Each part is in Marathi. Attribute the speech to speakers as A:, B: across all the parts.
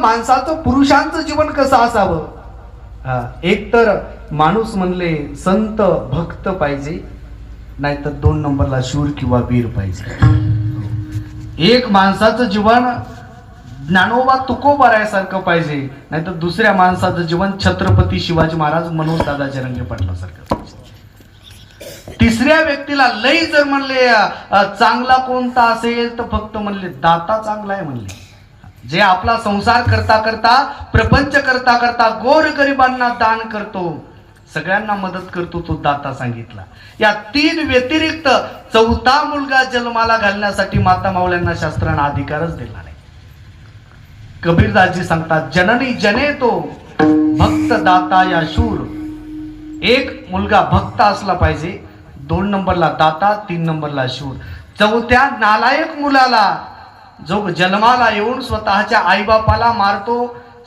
A: माणसाचं पुरुषांचं जीवन कसं असावं? एक तर माणूस म्हणले संत भक्त पाहिजे नाहीतर दोन नंबरला शूर किंवा वीर पाहिजे. एक माणसाचं जीवन ज्ञानोबा तुकोबारायसारखं पाहिजे नाहीतर दुसऱ्या माणसाचं जीवन छत्रपती शिवाजी महाराज मनोज दादाच्या रंगे पाटलासारखं पाहिजे. तिसऱ्या व्यक्तीला लई जर म्हणले चांगला कोणता असेल तर फक्त म्हणले दाता चांगला आहे म्हणले. जे आपला संसार करता करता प्रपंच करता करता गोर गरिबांना दान करतो सगळ्यांना मदत करतो तो दाता सांगितला. या तीन व्यतिरिक्त चौथा मुलगा जन्माला घालण्यासाठी माता माऊल्यांना शास्त्रांना अधिकारच दिला नाही. कबीरदासजी सांगतात जननी जने तो भक्त दाता या शूर. एक मुलगा भक्त असला पाहिजे दोन नंबरला दाता तीन नंबरला शूर. चौथ्या नालायक मुलाला जो जन्माला येऊन स्वतःच्या आईबापाला मारतो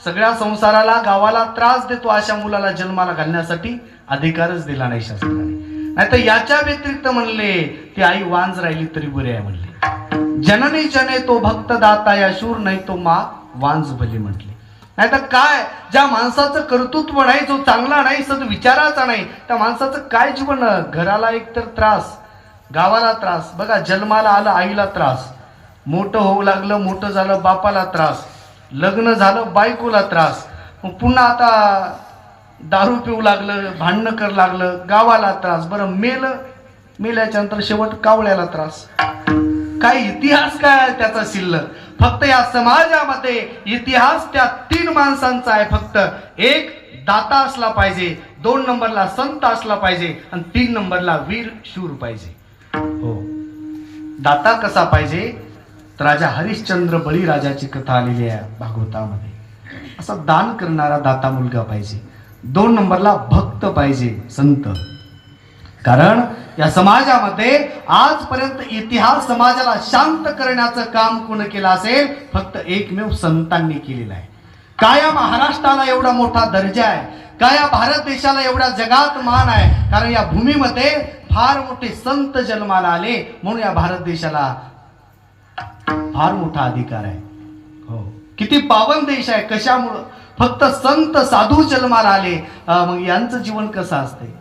A: सगळ्या संसाराला गावाला त्रास देतो अशा मुलाला जन्माला घालण्यासाठी अधिकारच दिला नाही शास्त्राने नाहीतर याच्या व्यतिरिक्त म्हणले ती आई वांज राहिली तरी बरी आहे म्हणले. जननी जने तो भक्त दाता या शूर नाही तो मा वांज भली म्हटले. नाहीतर काय ज्या माणसाचं कर्तृत्व नाही जो चांगला नाही सद विचाराचा नाही त्या माणसाचं काय जीवन? घराला एकतर त्रास गावाला त्रास बघा जन्माला आलं आईला त्रास. मोठं होऊ लागलं मोठं झालं बापाला त्रास. लग्न झालं बायकोला त्रास. मग पुन्हा आता दारू पिऊ लागलं भांडणं कर लागलं गावाला त्रास. बरं मेलं मेल्याच्या नंतर शेवट कावळ्याला त्रास. काय इतिहास काय त्याचा शिल्लक? फक्त या समाजामध्ये इतिहास त्या तीन माणसांचा आहे फक्त. एक दाता असला पाहिजे दोन नंबरला संत असला पाहिजे आणि तीन नंबरला वीर शूर पाहिजे. हो. दाता कसा पाहिजे? तर राजा हरिश्चंद्र बळीराजाची कथा आलेली आहे भागवतामध्ये. असा दान करणारा दाता मुलगा पाहिजे. दोन नंबरला भक्त पाहिजे संत. कारण या समाजामध्ये आजपर्यंत इतिहास समाजाला शांत करण्याचं काम कोण केलं असेल? फक्त एकमेव संतांनी केलेलं आहे. काय या महाराष्ट्राला एवढा मोठा दर्जा आहे? काय या भारत देशाला एवढा जगात मान आहे? कारण या भूमीमध्ये फार मोठे संत जन्माला आले म्हणून या भारत देशाला फार मोठा अधिकार आहे. हो. किती पावन देश आहे कशामुळं? फक्त संत साधू जन्माला आले. मग यांचं जीवन कसं असते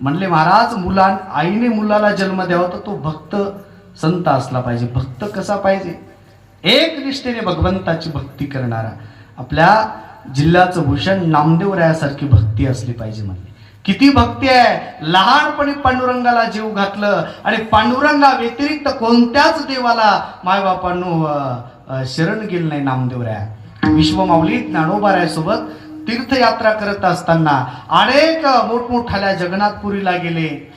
A: म्हणले महाराज मुला आईने मुलाला जन्म द्यावा तर तो भक्त संत असला पाहिजे. भक्त कसा पाहिजे? एक निष्ठेने भगवंताची भक्ती करणारा. आपल्या जिल्ह्याचं भूषण नामदेवरायासारखी भक्ती असली पाहिजे म्हणले. किती भक्ती आहे. लहानपणी पांडुरंगाला जीव घातलं आणि पांडुरंगा व्यतिरिक्त कोणत्याच देवाला मायबापांनो अं, शरण गेलं नाही नामदेवऱ्या. विश्वमाऊली ज्ञानोबारायासोबत तीर्थयात्रा करत असताना अनेक मोठमोठाल्या जगन्नाथपुरीला गेले.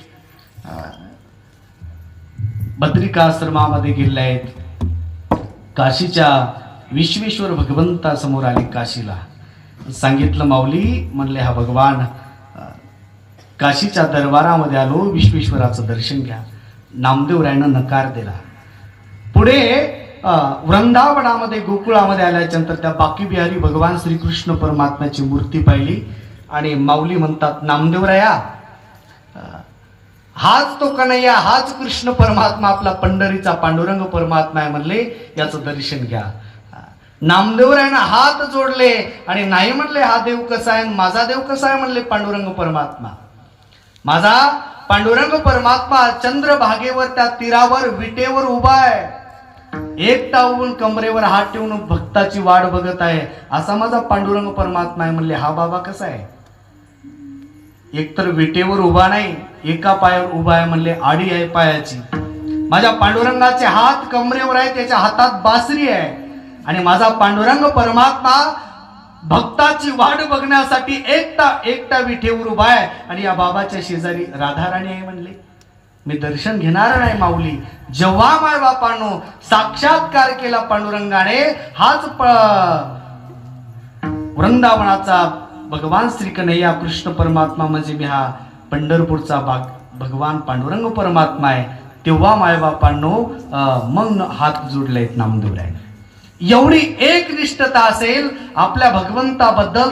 A: अं, आश्रमामध्ये गेले आहेत. काशीच्या विश्वेश्वर भगवंतासमोर आले काशीला. सांगितलं माऊली म्हणले हा भगवान काशीच्या दरबारामध्ये आलो विश्वेश्वराचं दर्शन घ्या. नामदेवरायनं नकार दिला. पुढे वृंदावनामध्ये गोकुळामध्ये आल्याच्यानंतर त्या बाकी बिहारी भगवान श्रीकृष्ण परमात्म्याची मूर्ती पाहिली आणि माऊली म्हणतात नामदेवराया हाच तो कन्हैया हाच कृष्ण परमात्मा आपला पंढरीचा पांडुरंग परमात्मा आहे म्हणले याचं दर्शन घ्या. नामदेवरायनं हात जोडले आणि नाही म्हणले हा देव कसा आहे माझा देव कसा आहे? म्हणले पांडुरंग परमात्मा. माझा पांडुरंग परमात्मा चंद्रभागेवर त्या तीरावर विटेवर उभा आहे. एकटा उभून कमरेवर हात ठेवून भक्ताची वाट बघत आहे. असा माझा पांडुरंग परमात्मा आहे. म्हणले हा बाबा कसा आहे? एकतर विटेवर उभा नाही एका पायावर उभा आहे. म्हणले आडी आहे पायाची. माझ्या पांडुरंगाचे हात कमरेवर आहे त्याच्या हातात बासरी आहे. आणि माझा पांडुरंग परमात्मा भक्ताची वाट बघण्यासाठी एकटा एकटा विठेवर उभा आहे. आणि या बाबाच्या शेजारी राधाराणी आहे म्हणले. मी दर्शन घेणार नाही माऊली. जेव्हा माय बापानो साक्षात्कार केला पांडुरंगाने हाच प- वृंदावनाचा भगवान श्री कन्हैया कृष्ण परमात्मा म्हणजे मी हा पंढरपूरचा भाग भगवान पांडुरंग परमात्मा आहे. तेव्हा मायबापांनो बापांनो मग हात हात जोडलेत नामदेवराय. एवढी एक निष्ठता असेल आपल्या भगवंताबद्दल